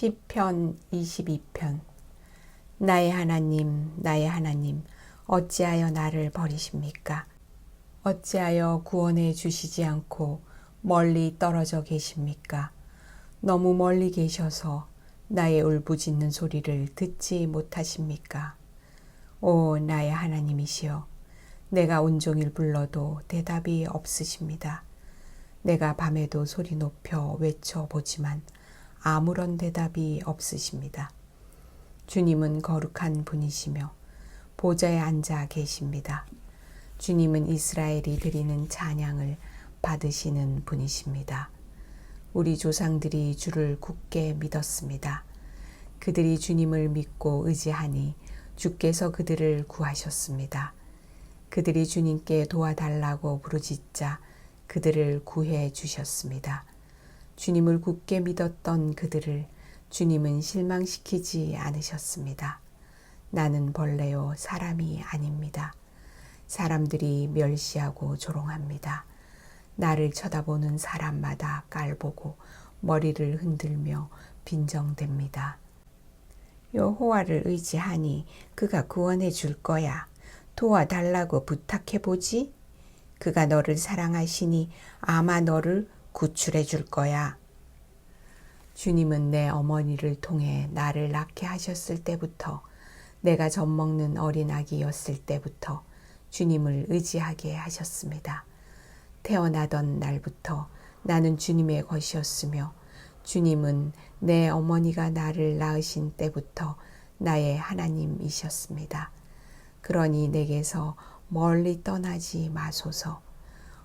시편 22편. 나의 하나님 나의 하나님 어찌하여 나를 버리십니까? 어찌하여 구원해 주시지 않고 멀리 떨어져 계십니까? 너무 멀리 계셔서 나의 울부짖는 소리를 듣지 못하십니까? 오 나의 하나님이시여 내가 온종일 불러도 대답이 없으십니다. 내가 밤에도 소리 높여 외쳐 보지만 아무런 대답이 없으십니다. 주님은 거룩한 분이시며 보좌에 앉아 계십니다. 주님은 이스라엘이 드리는 찬양을 받으시는 분이십니다. 우리 조상들이 주를 굳게 믿었습니다. 그들이 주님을 믿고 의지하니 주께서 그들을 구하셨습니다. 그들이 주님께 도와달라고 부르짖자 그들을 구해 주셨습니다. 주님을 굳게 믿었던 그들을 주님은 실망시키지 않으셨습니다. 나는 벌레요 사람이 아닙니다. 사람들이 멸시하고 조롱합니다. 나를 쳐다보는 사람마다 깔보고 머리를 흔들며 빈정댑니다. 여호와를 의지하니 그가 구원해 줄 거야. 도와달라고 부탁해 보지. 그가 너를 사랑하시니 아마 너를 구출해 줄 거야. 주님은 내 어머니를 통해 나를 낳게 하셨을 때부터 내가 젖먹는 어린 아기였을 때부터 주님을 의지하게 하셨습니다. 태어나던 날부터 나는 주님의 것이었으며 주님은 내 어머니가 나를 낳으신 때부터 나의 하나님이셨습니다. 그러니 내게서 멀리 떠나지 마소서.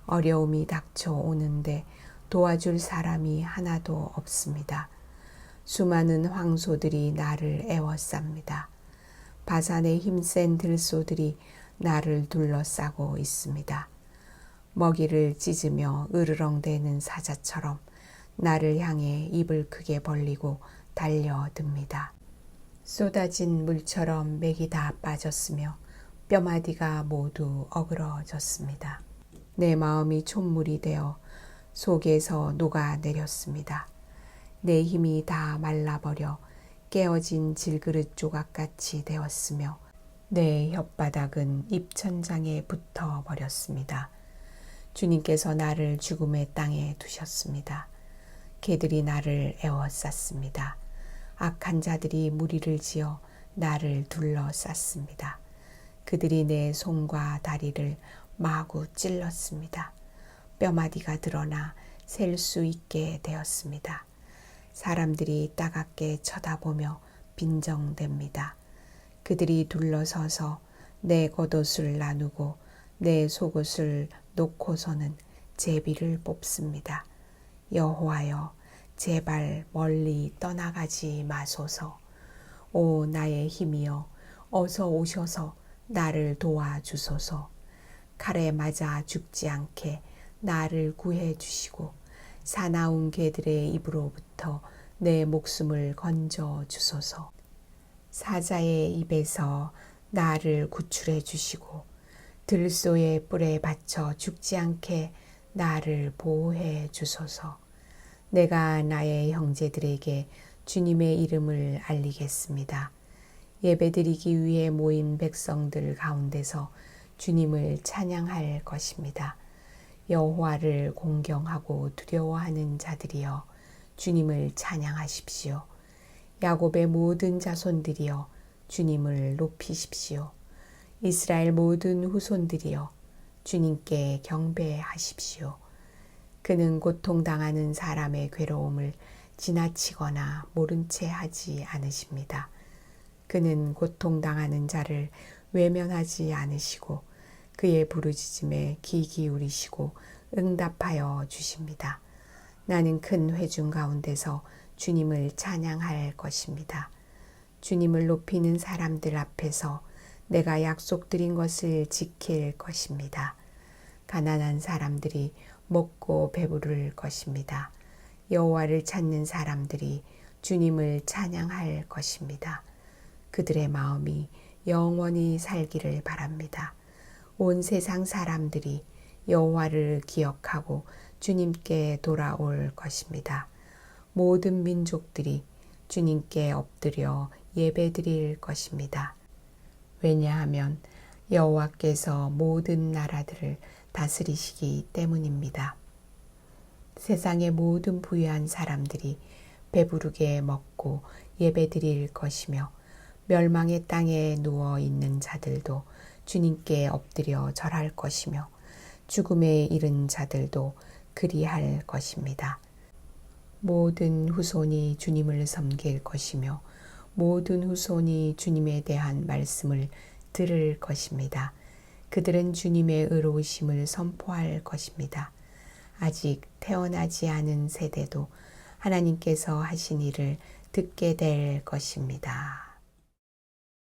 어려움이 닥쳐오는데 도와줄 사람이 하나도 없습니다. 수많은 황소들이 나를 애워쌉니다. 바산의 힘센 들소들이 나를 둘러싸고 있습니다. 먹이를 찢으며 으르렁대는 사자처럼 나를 향해 입을 크게 벌리고 달려듭니다. 쏟아진 물처럼 맥이 다 빠졌으며 뼈마디가 모두 어그러졌습니다. 내 마음이 촛물이 되어 속에서 녹아내렸습니다. 내 힘이 다 말라버려 깨어진 질그릇 조각같이 되었으며 내 혓바닥은 입천장에 붙어 버렸습니다. 주님께서 나를 죽음의 땅에 두셨습니다. 개들이 나를 애워쌌습니다. 악한 자들이 무리를 지어 나를 둘러쌌습니다. 그들이 내 손과 다리를 마구 찔렀습니다. 뼈마디가 드러나 셀 수 있게 되었습니다. 사람들이 따갑게 쳐다보며 빈정댑니다. 그들이 둘러서서 내 겉옷을 나누고 내 속옷을 놓고서는 제비를 뽑습니다. 여호와여 제발 멀리 떠나가지 마소서. 오 나의 힘이여 어서 오셔서 나를 도와주소서. 칼에 맞아 죽지 않게 나를 구해 주시고 사나운 개들의 입으로부터 내 목숨을 건져 주소서. 사자의 입에서 나를 구출해 주시고 들소의 뿔에 받쳐 죽지 않게 나를 보호해 주소서. 내가 나의 형제들에게 주님의 이름을 알리겠습니다. 예배드리기 위해 모인 백성들 가운데서 주님을 찬양할 것입니다. 여호와를 공경하고 두려워하는 자들이여 주님을 찬양하십시오. 야곱의 모든 자손들이여 주님을 높이십시오. 이스라엘 모든 후손들이여 주님께 경배하십시오. 그는 고통당하는 사람의 괴로움을 지나치거나 모른 채 하지 않으십니다. 그는 고통당하는 자를 외면하지 않으시고 그의 부르짖음에 귀 기울이시고 응답하여 주십니다. 나는 큰 회중 가운데서 주님을 찬양할 것입니다. 주님을 높이는 사람들 앞에서 내가 약속드린 것을 지킬 것입니다. 가난한 사람들이 먹고 배부를 것입니다. 여호와를 찾는 사람들이 주님을 찬양할 것입니다. 그들의 마음이 영원히 살기를 바랍니다. 온 세상 사람들이 여호와를 기억하고 주님께 돌아올 것입니다. 모든 민족들이 주님께 엎드려 예배드릴 것입니다. 왜냐하면 여호와께서 모든 나라들을 다스리시기 때문입니다. 세상의 모든 부유한 사람들이 배부르게 먹고 예배드릴 것이며 멸망의 땅에 누워 있는 자들도 주님께 엎드려 절할 것이며 죽음에 이른 자들도 그리할 것입니다. 모든 후손이 주님을 섬길 것이며 모든 후손이 주님에 대한 말씀을 들을 것입니다. 그들은 주님의 의로우심을 선포할 것입니다. 아직 태어나지 않은 세대도 하나님께서 하신 일을 듣게 될 것입니다.